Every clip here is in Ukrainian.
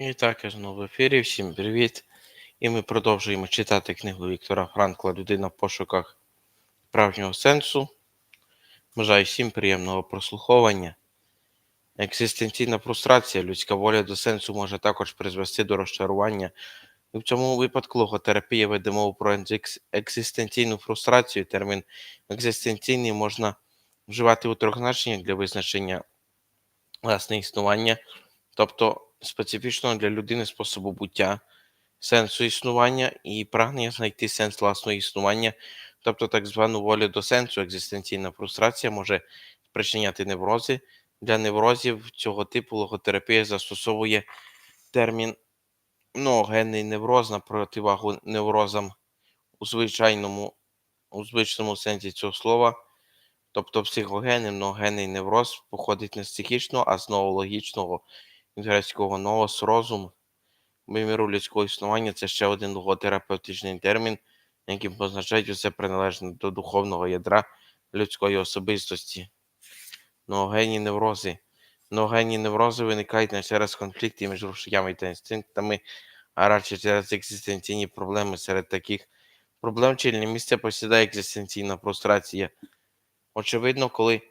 І так, я знову в ефірі. Всім привіт! І ми продовжуємо читати книгу Віктора Франкла Людина в пошуках справжнього сенсу. Бажаю всім приємного прослуховування. Екзистенційна фрустрація, людська воля до сенсу може також призвести до розчарування. І в цьому випадку логотерапія веде мову про екзистенційну фрустрацію. Термін екзистенційний можна вживати у трьох значеннях для визначення власне існування, тобто специфічного для людини способу буття, сенсу існування і прагнення знайти сенс власного існування, тобто так звану волю до сенсу, екзистенційна фрустрація може спричиняти неврози. Для неврозів цього типу логотерапія застосовує термін многогенний невроз на противагу неврозам у звичайному, у звичному сенсі цього слова. Тобто психогенний многогенний невроз походить не з психічного, а з новологічного від грецького новос розум. Виміру людського існування це ще один логотерапевтичний термін, яким позначають усе приналежне до духовного ядра людської особистості. Многогенні неврози. Многогенні неврози виникають не через конфлікти між рушіями та інстинктами, а радше через екзистенційні проблеми. Серед таких проблем чільне місце посідає екзистенційна фрустрація. Очевидно, коли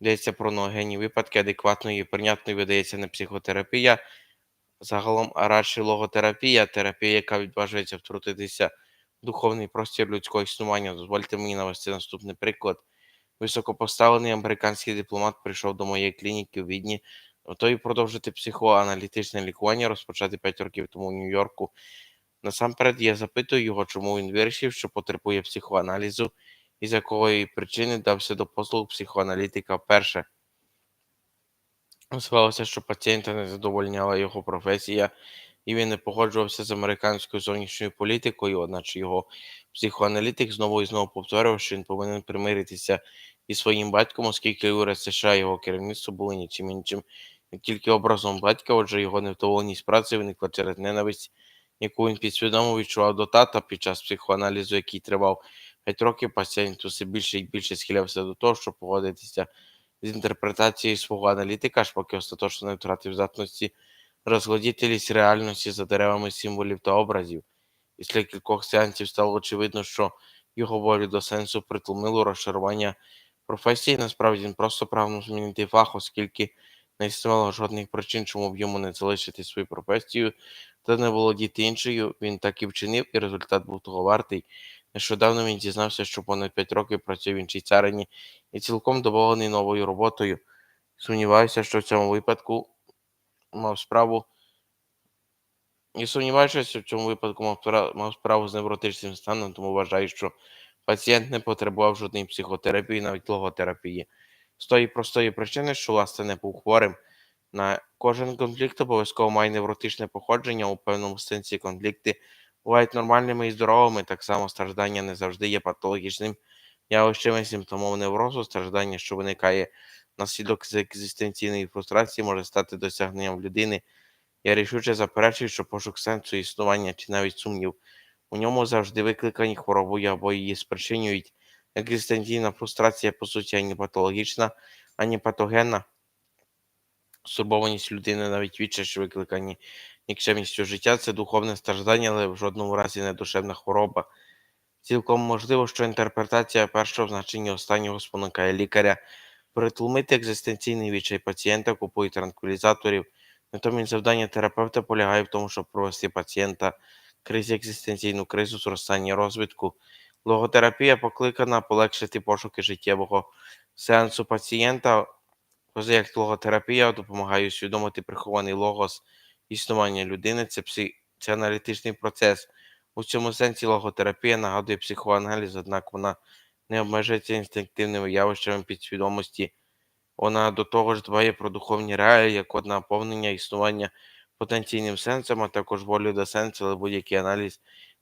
йдеться про многогенні випадки, адекватною і прийнятною видається не психотерапія, загалом, а радше логотерапія, терапія, яка відважується втрутитися в духовний простір людського існування. Дозвольте мені навести наступний приклад. Високопоставлений американський дипломат прийшов до моєї клініки у Відні, готовий продовжити психоаналітичне лікування, розпочати 5 років тому в Нью-Йорку. Насамперед я запитую його, чому він вирішив, що потребує психоаналізу і з якої причини дався до послуг психоаналітика вперше. Звалося, що пацієнта не задовольняла його професія, і він не погоджувався з американською зовнішньою політикою, одначе його психоаналітик знову і знову повторював, що він повинен примиритися із своїм батьком, оскільки уряд США і його керівництво були нічим іншим, як тільки образом батька, отже, його невдоволеність працею виникла через ненависть, яку він підсвідомо відчував до тата під час психоаналізу, який тривав 5 років, пацієнт усе більше і більше схилявся до того, щоб погодитися з інтерпретацією свого аналітика, аж поки остаточно не втратив здатності розглядітелість реальності за деревами символів та образів. Після кількох сеансів стало очевидно, що його волю до сенсу притлумило розчарування професії. Насправді він просто прагнув змінити фах, оскільки не існувало жодних причин, чому б йому не залишити свою професію та не володіти іншою. Він так і вчинив, і результат був того вартий. Нещодавно він дізнався, що понад 5 років працює в іншій царині і цілком задоволений новою роботою. Сумніваюся, що в цьому випадку мав справу. І сумніваюся, що в цьому випадку мав, мав справу з невротичним станом, тому вважаю, що пацієнт не потребував жодної психотерапії, навіть логотерапії. З тої простої причини, що власне не був хворим. На кожен конфлікт обов'язково має невротичне походження, у певному сенсі конфлікти бувають нормальними і здоровими. Так само страждання не завжди є патологічним явищем симптомом неврозу. Страждання, що виникає внаслідок з екзистенційної фрустрації, може стати досягненням людини. Я рішуче заперечую, що пошук сенсу існування чи навіть сумнів у ньому завжди викликані хворобою або її спричинюють. Екзистенційна фрустрація, по суті, ані патологічна, ані патогенна. Стурбованість людини навіть відчай, викликані нікчемністю життя, це духовне страждання, але в жодному разі не душевна хвороба. Цілком можливо, що інтерпретація першого значення останнього спонукає лікаря притлумити екзистенційний відчай пацієнта, купує транквілізаторів. Натомість завдання терапевта полягає в тому, щоб провести пацієнта крізь екзистенційну кризу зростання розвитку. Логотерапія покликана полегшити пошуки життєвого сеансу пацієнта, Поза як логотерапія допомагає усвідомити прихований логос існування людини, це, псі... це аналітичний процес. У цьому сенсі логотерапія нагадує психоаналіз, однак вона не обмежується інстинктивними явищами підсвідомості. Вона до того ж дбає про духовні реалії, як от наповнення існування потенційним сенсом, а також волю до сенсу, але будь-який аналіз,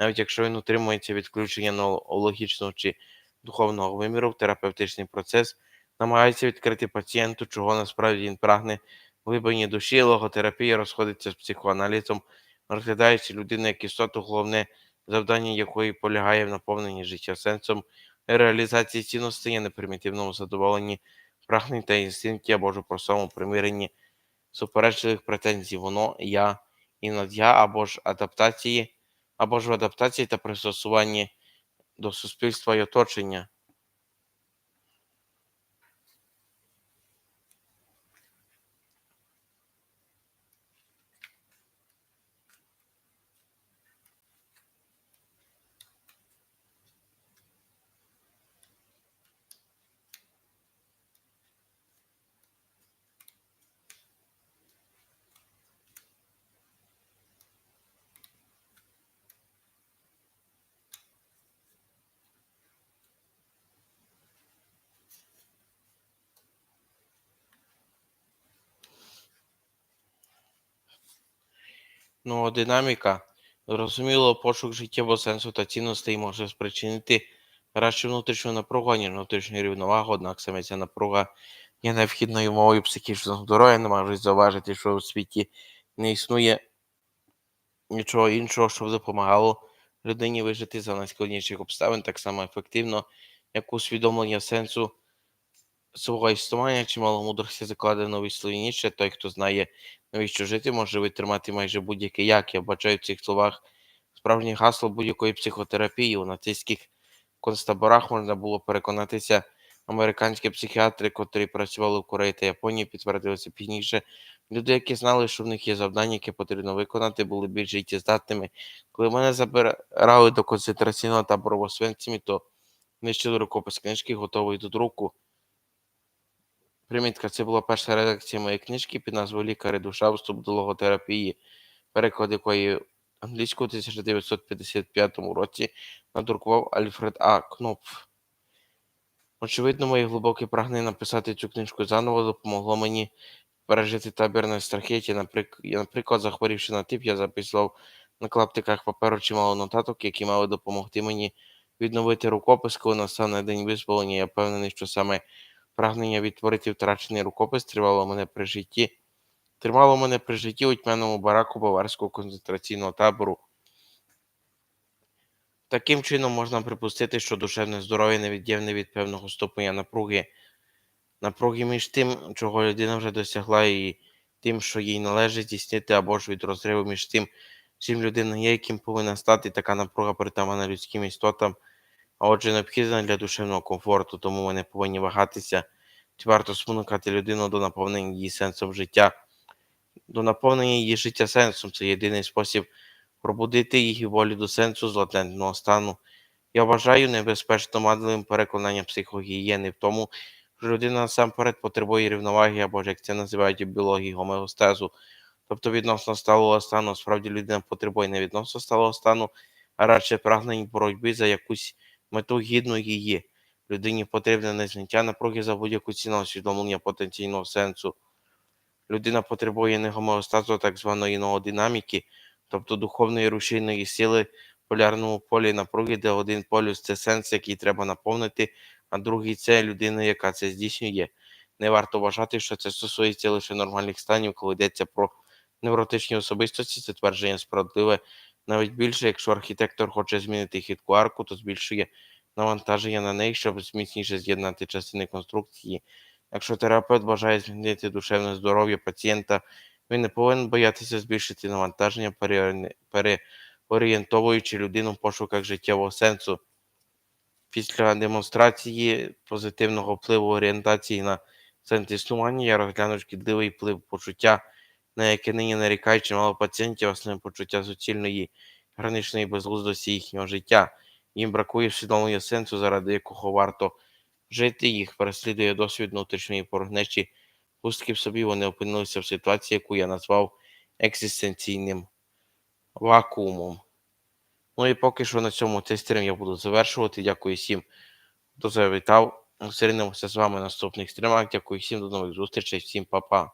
навіть якщо він утримується відключення логічного чи духовного виміру, терапевтичний процес намагається відкрити пацієнту, чого насправді він прагне в глибині душі. Логотерапія розходиться з психоаналізом, розглядаючи людину як істоту, головне завдання якої полягає в наповненні життя сенсом, реалізації цінностей, а не примітивному задоволенні, прагнень та інстинктів або ж у простому примиренні суперечливих претензій. Воно, я інадя або ж адаптації, або ж в адаптації та пристосуванні до суспільства і оточення. Ну, динаміка, зрозуміло, пошук життєвого сенсу та цінностей може спричинити краще внутрішню напругу, ніж внутрішню рівновагу, однак саме ця напруга є необхідною умовою психічного здоров'я, не можуть зауважити, що у світі не існує нічого іншого, що б допомагало людині вижити за найскладніших обставин так само ефективно, як усвідомлення сенсу свого існування, чимало мудрості закладено в висловініше. Той, хто знає, навіщо жити, може витримати майже будь-яке як. Я бачаю в цих словах справжнє гасло будь-якої психотерапії. У нацистських концтаборах можна було переконатися, американські психіатри, котрі працювали в Кореї та Японії, підтвердили це пізніше. Люди, які знали, що в них є завдання, яке потрібно виконати, були більш життєздатними. Коли мене забирали до концентраційного табору в Освенцимі, то нищили рукопис книжки, готовий до друку. Примітка, це була перша редакція моєї книжки під назвою Лікар і душа вступ до логотерапії, переклад якої англійською у 1955 році надрукував Альфред А. Кнопф. Очевидно, моє глибоке прагнення написати цю книжку заново допомогло мені пережити табірне страхіття. Наприк... Наприклад, захворівши на тип, я записував на клаптиках паперу чимало нотаток, які мали допомогти мені відновити рукопис, коли настане день визволення. Я впевнений, що саме прагнення відтворити втрачений рукопис тривало мене при житті. Тримало мене при житті у тьмяному бараку баварського концентраційного табору. Таким чином можна припустити, що душевне здоров'я невід'ємне від певного ступеня напруги, напруги між тим, чого людина вже досягла, і тим, що їй належить здійснити, або ж від розриву між тим, чим людина є, яким повинна стати, така напруга притамана людським істотам, а отже, необхідна для душевного комфорту, тому ми не повинні вагатися, чи варто спонукати людину до наповнення її сенсом життя. До наповнення її життя сенсом це єдиний спосіб пробудити її волю до сенсу з латентного стану. Я вважаю небезпечно мадливим переконання психогігієни в тому, що людина насамперед потребує рівноваги або ж як це називають у біології гомеостезу, тобто відносно сталого стану. Справді людина потребує не відносно сталого стану, а радше прагнень боротьби за якусь мету гідну її. Людині потрібне не зняття напруги за будь-яку ціну усвідомлення потенційного сенсу. Людина потребує не гомеостазу, так званої ноодинаміки, тобто духовної рушійної сили в полярному полі напруги, де один полюс це сенс, який треба наповнити, а другий це людина, яка це здійснює. Не варто вважати, що це стосується лише нормальних станів, коли йдеться про невротичні особистості, це твердження справедливе. Навіть більше, якщо архітектор хоче змінити хитку арку, то збільшує навантаження на неї, щоб зміцніше з'єднати частини конструкції. Якщо терапевт бажає змінити душевне здоров'я пацієнта, він не повинен боятися збільшити навантаження, переорієнтовуючи людину в пошуках життєвого сенсу. Після демонстрації позитивного впливу орієнтації на сенс існування я розгляну шкідливий вплив почуття, на яке нині нарікають чимало пацієнтів, основне почуття суцільної граничної безглуздості їхнього життя. Їм бракує усвідомлення сенсу, заради якого варто жити, їх переслідує досвід внутрішньої порожнечі. Пустки в собі вони опинилися в ситуації, яку я назвав екзистенційним вакуумом. Ну і поки що на цьому цей стрім я буду завершувати. Дякую всім, хто завітав. Зустрінемося з вами в наступних стрімах. Дякую всім, до нових зустрічей, всім па-па.